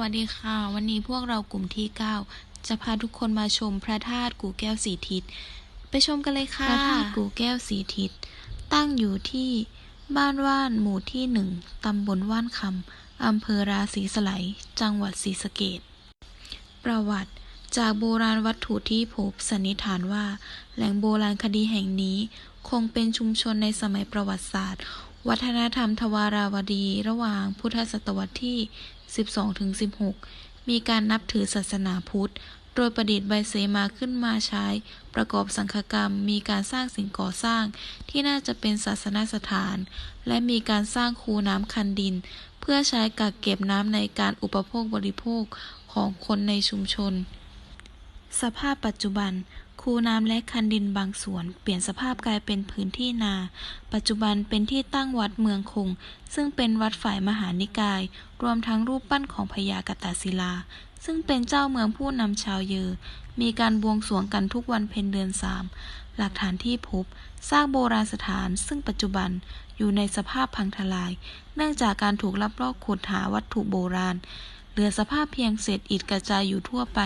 วัสดีค่ะ วันนี้พวกเรากลุ่มที่ 9 จะพาทุกคนมาชมพระธาตุกู่แก้วสีทิศไปชมกันเลยค่ะ พระธาตุกู่แก้วสีทิศตั้งอยู่ที่บ้านว่านหมู่ที่หนึ่งตำบลว่านคำอำเภอราศีสไลยจังหวัดศรีสะเกษประวัติ จากโบราณวัตถุที่พบสันนิษฐานว่า แหล่งโบราณคดีแห่งนี้ คงเป็นชุมชนในสมัยประวัติศาสตร์ วัฒนธรรมทวาราวดีระหว่างพุทธศตวรรษที่ 12-16 มีการนับถือศาสนาพุทธ โดยประดิษฐ์ใบเสมาขึ้นมาใช้ ประกอบสังฆกรรม มีการสร้างสิ่งก่อสร้าง ที่น่าจะเป็นศาสนสถาน และมีการสร้างคูน้ำคันดิน เพื่อใช้กักเก็บน้ำในการอุปโภคบริโภคของคนในชุมชน สภาพปัจจุบัน คูน้ำและคันดินบางส่วน เปลี่ยนสภาพกลายเป็นพื้นที่นา ปัจจุบันเป็นที่ตั้งวัดเมืองคง ซึ่งเป็นวัดฝ่ายมหานิกาย รวมทั้งรูปปั้นของพญากตาศิลา ซึ่งเป็นเจ้าเมืองผู้นำชาวเยอ มีการบวงสรวงกันทุกวันเพ็ญเดือนสามหลักฐานที่พบซากโบราณสถาน ซึ่งปัจจุบันอยู่ในสภาพพังทลาย เนื่องจากการถูกลักลอบขุดหาวัตถุโบราณ เหลือสภาพเพียงเศษอิฐกระจายอยู่ทั่วไป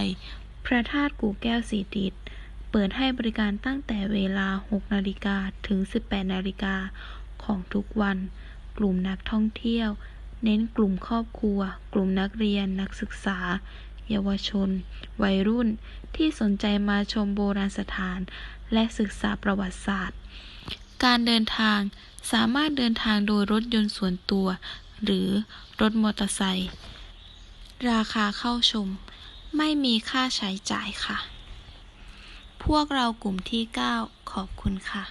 พระธาตุกู่แก้วสีติดเปิดให้บริการตั้งแต่เวลา 6 นาฬิกาถึง 18 นาฬิกาของทุกวัน กลุ่มนักท่องเที่ยว เน้นกลุ่มครอบครัว กลุ่มนักเรียน นักศึกษา เยาวชน วัยรุ่น ที่สนใจมาชมโบราณสถาน และศึกษาประวัติศาสตร์ การเดินทางสามารถเดินทางโดยรถยนต์ส่วนตัว หรือรถมอเตอร์ไซค์ ราคาเข้าชม ไม่มีค่าใช้จ่ายค่ะ พวกเรากลุ่มที่ 9 ขอบคุณค่ะ